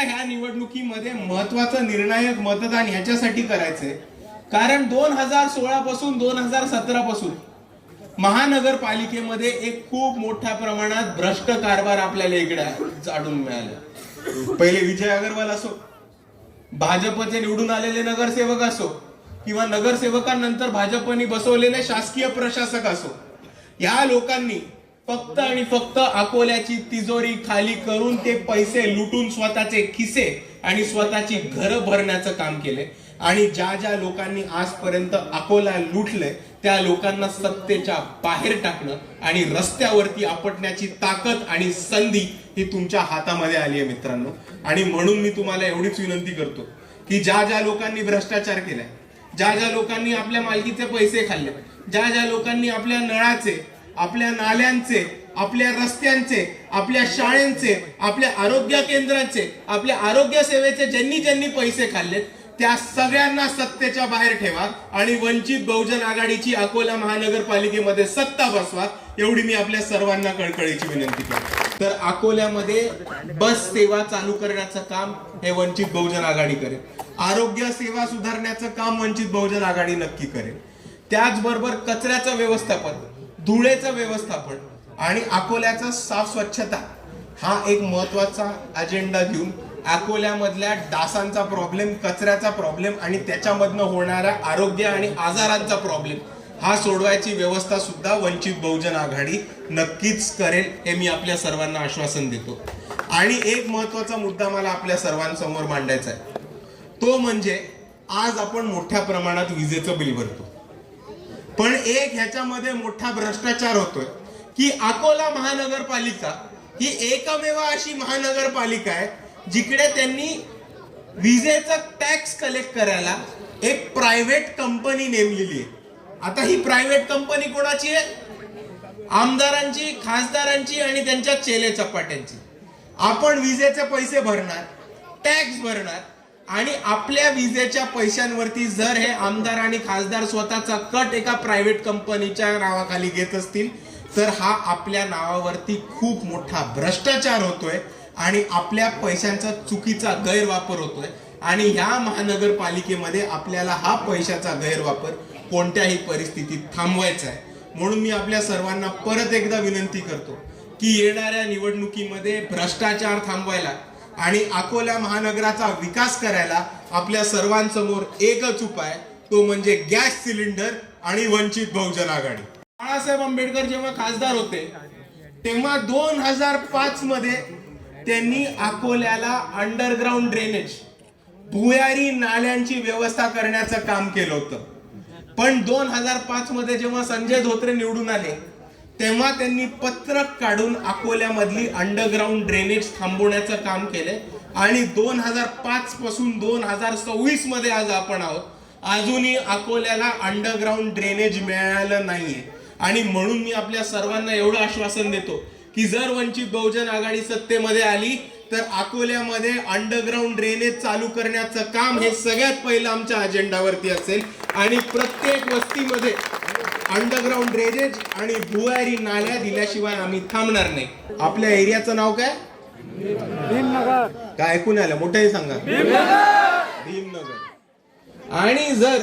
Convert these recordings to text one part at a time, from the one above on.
ह्या निवडणुकीमध्ये महत्वाचं निर्णायक मतदान ह्याच्यासाठी करायचंय. कारण दोन हजार सोळा पासून दोन हजार सतरा पासून महानगरपालिकेमध्ये एक खूप मोठ्या प्रमाणात भ्रष्ट कारभार आपल्याला इकडे जाणून मिळाला. पहिले विजय अगरवाल असो भाजपचे निवडून आलेले नगरसेवक असो किंवा नगरसेवकांनंतर भाजपने बसवलेले शासकीय प्रशासक असो या लोकांनी फक्त आणि फक्त अकोल्याची तिजोरी खाली करून ते पैसे लुटून स्वतःचे खिसे आणि स्वतःची घरं भरण्याचं काम केले आणि ज्या ज्या लोकांनी आजपर्यंत अकोला लुटले त्या लोकांना सत्तेच्या बाहेर टाकणं आणि रस्त्यावरती आपटण्याची ताकद आणि संधी ही तुमच्या हातामध्ये आली आहे मित्रांनो. आणि म्हणून मी तुम्हाला एवढीच विनंती करतो की ज्या ज्या लोकांनी भ्रष्टाचार केलाय ज्या ज्या लोकांनी आपल्या मालकीचे पैसे खाल्ले ज्या ज्या लोकांनी आपल्या नळाचे आपल्या नाल्यांचे आपल्या रस्त्यांचे आपल्या शाळेंचे आपल्या आरोग्य केंद्रांचे आपल्या आरोग्य सेवेचे ज्यांनी ज्यांनी पैसे खाल्लेत त्या सगळ्यांना सत्तेच्या बाहेर ठेवा आणि वंचित बहुजन आघाडीची अकोला महानगरपालिकेमध्ये सत्ता बसवा एवढी मी आपल्या सर्वांना कळकळीची विनंती करतो. तर अकोल्यामध्ये बस सेवा चालू करण्याचं काम हे वंचित बहुजन आघाडी करेल. आरोग्य सेवा सुधारण्याचं काम वंचित बहुजन आघाडी नक्की करेल. त्याचबरोबर कचऱ्याचं व्यवस्थापन. धुळेचं व्यवस्थापन आणि अकोल्याचा साफ स्वच्छता हा एक महत्त्वाचा अजेंडा घेऊन अकोल्यामधल्या डासांचा प्रॉब्लेम कचऱ्याचा प्रॉब्लेम आणि त्याच्यामधनं होणाऱ्या आरोग्य आणि आजारांचा प्रॉब्लेम हा सोडवायची व्यवस्था सुद्धा वंचित बहुजन आघाडी नक्कीच करेल हे मी आपल्या सर्वांना आश्वासन देतो. आणि एक महत्त्वाचा मुद्दा मला आपल्या सर्वांसमोर मांडायचा आहे. तो म्हणजे आज आपण मोठ्या प्रमाणात विजेचं बिल भरतो. पण एक ह्याच्यामध्ये मोठा भ्रष्टाचार होतोय. की अकोला महानगरपालिका ही एकमेव अशी महानगरपालिका आहे जिकडे त्यांनी विजेचा टॅक्स कलेक्ट करायला एक प्रायव्हेट कंपनी नेमलेली आहे. आता ही प्रायव्हेट कंपनी कोणाची आहे? आमदारांची खासदारांची आणि त्यांच्या चेले चपाट्यांची. आपण विजेचे पैसे भरणार टॅक्स भरणार आणि आपल्या विजेच्या पैशांवरती जर हे आमदार आणि खासदार स्वतःचा कट एका प्रायव्हेट कंपनीच्या नावाखाली घेत असतील तर हा आपल्या नावावरती खूप मोठा भ्रष्टाचार होतोय आणि आपल्या पैशांचा चुकीचा गैरवापर होतोय. आणि ह्या महानगरपालिकेमध्ये आपल्याला हा पैशाचा गैरवापर कोणत्याही परिस्थितीत थांबवायचा आहे. म्हणून मी आपल्या सर्वांना परत एकदा विनंती करतो की येणाऱ्या निवडणुकीमध्ये भ्रष्टाचार थांबवायला आणि अकोला महानगराचा विकास करायला आपल्या सर्वांसमोर एकच उपाय तो म्हणजे गॅस सिलेंडर आणि वंचित बहुजन आघाडी. बाळासाहेब आंबेडकर जेव्हा खासदार होते तेव्हा दोन हजार पाच मध्ये त्यांनी अकोल्याला अंडरग्राऊंड ड्रेनेज भुयारी नाल्यांची व्यवस्था करण्याचं काम केलं होतं. पण दोन हजार पाच मध्ये जेव्हा संजय धोत्रे निवडून आले तेव्हा त्यांनी पत्रक काढून अकोल्यामधली अंडरग्राऊंड ड्रेनेज थांबवण्याचं काम केलंय. आणि दोन हजार पाच पासून दोन हजार सव्वीसमध्ये आज आपण आहोत. अजूनही अकोल्याला अंडरग्राऊंड ड्रेनेज मिळालं नाहीये. आणि म्हणून मी आपल्या सर्वांना एवढं आश्वासन देतो की जर वंचित बहुजन आघाडी सत्तेमध्ये आली तर अकोल्यामध्ये अंडरग्राऊंड ड्रेनेज चालू करण्याचं काम हे सगळ्यात पहिलं आमच्या अजेंडावरती असेल. आणि प्रत्येक वस्तीमध्ये अंडरग्राऊंड ड्रेनेज आणि भुयारी नाल्या दिल्याशिवाय आम्ही थांबणार नाही. आपल्या एरियाचं नाव काय? काय ऐकून आलं? मोठ्याही सांगा. भीमनगर. आणि जर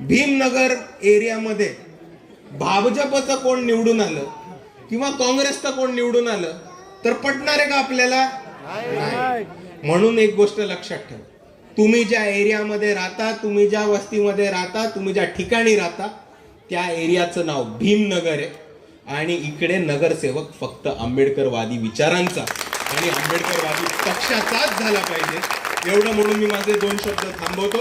भीमनगर एरियामध्ये भाजपचं कोण निवडून आलं किंवा काँग्रेसचं कोण निवडून आलं तर पटणार आहे का आपल्याला. म्हणून एक गोष्ट लक्षात ठेवा. तुम्ही ज्या एरियामध्ये राहता तुम्ही ज्या वस्तीमध्ये राहता तुम्ही ज्या ठिकाणी राहता त्या एरियाचं नाव भीमनगर आहे. आणि इकडे नगरसेवक फक्त आंबेडकरवादी विचारांचा आणि आंबेडकरवादी पक्षाचाच झाला पाहिजे. एवढं म्हणून मी माझे दोन शब्द थांबवतो.